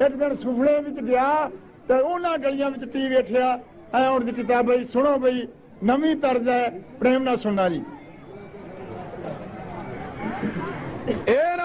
ਇੱਕ ਦਿਨ ਸੁਫਲੇ ਵਿੱਚ ਗਿਆ ਤੇ ਉਹਨਾਂ ਗਲੀਆਂ ਵਿੱਚ ਟੀ ਵੇਖਿਆ, ਐ ਹੁਣ ਦੀ ਕਿਤਾਬ ਬਈ ਸੁਣੋ ਬਈ, ਨਵੀਂ ਤਰਜ਼ ਹੈ ਪ੍ਰੇਮ ਨਾਲ ਸੁਣਨਾ ਜੀ। ਇਹ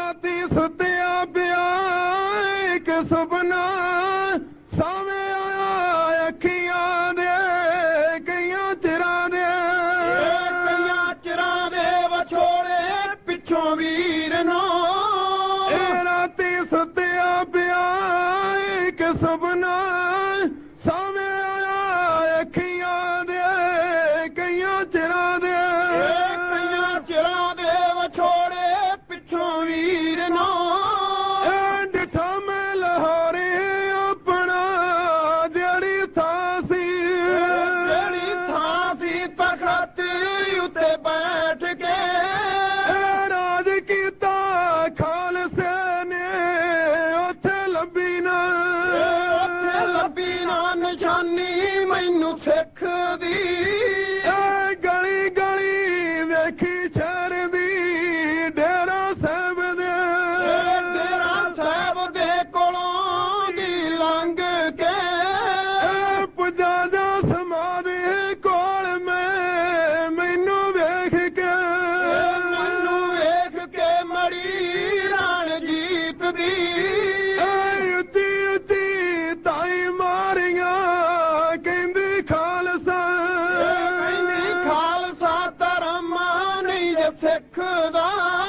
ਸਿੱਖ ਦਾ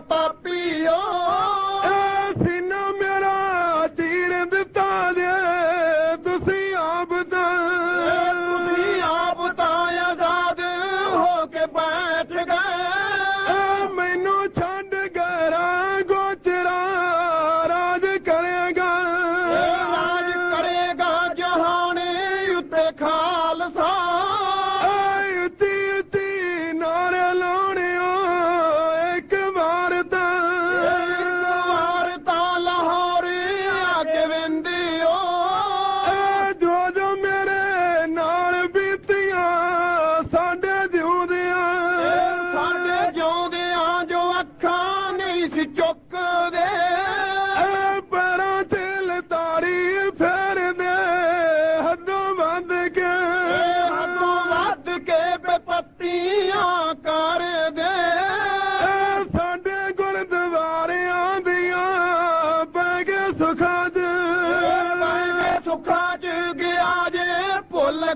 পাপ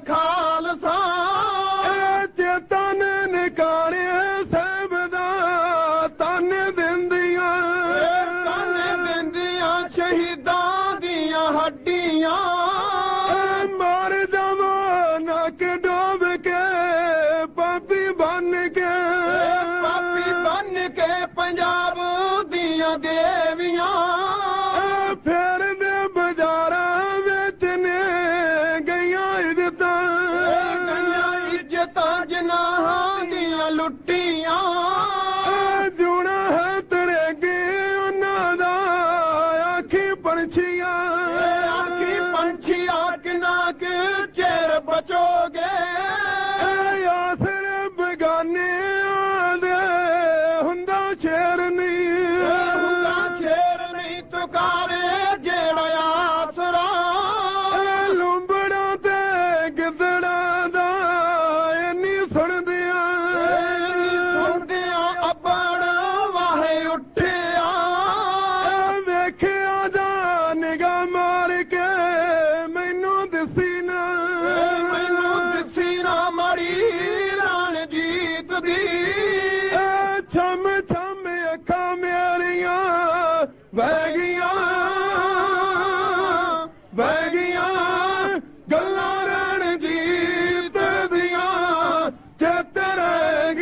Call ਛੁੱਟੀਆਂ ਤੇਰੇ ਅੱਗੇ ਉਹਨਾਂ ਆਖੀ ਪੰਛੀਆਂ। ਆਖੀ ਪੰਛੀਆਂ ਕਿਨਾ ਕਿ ਚਿਰ ਬਚੋਗੇ?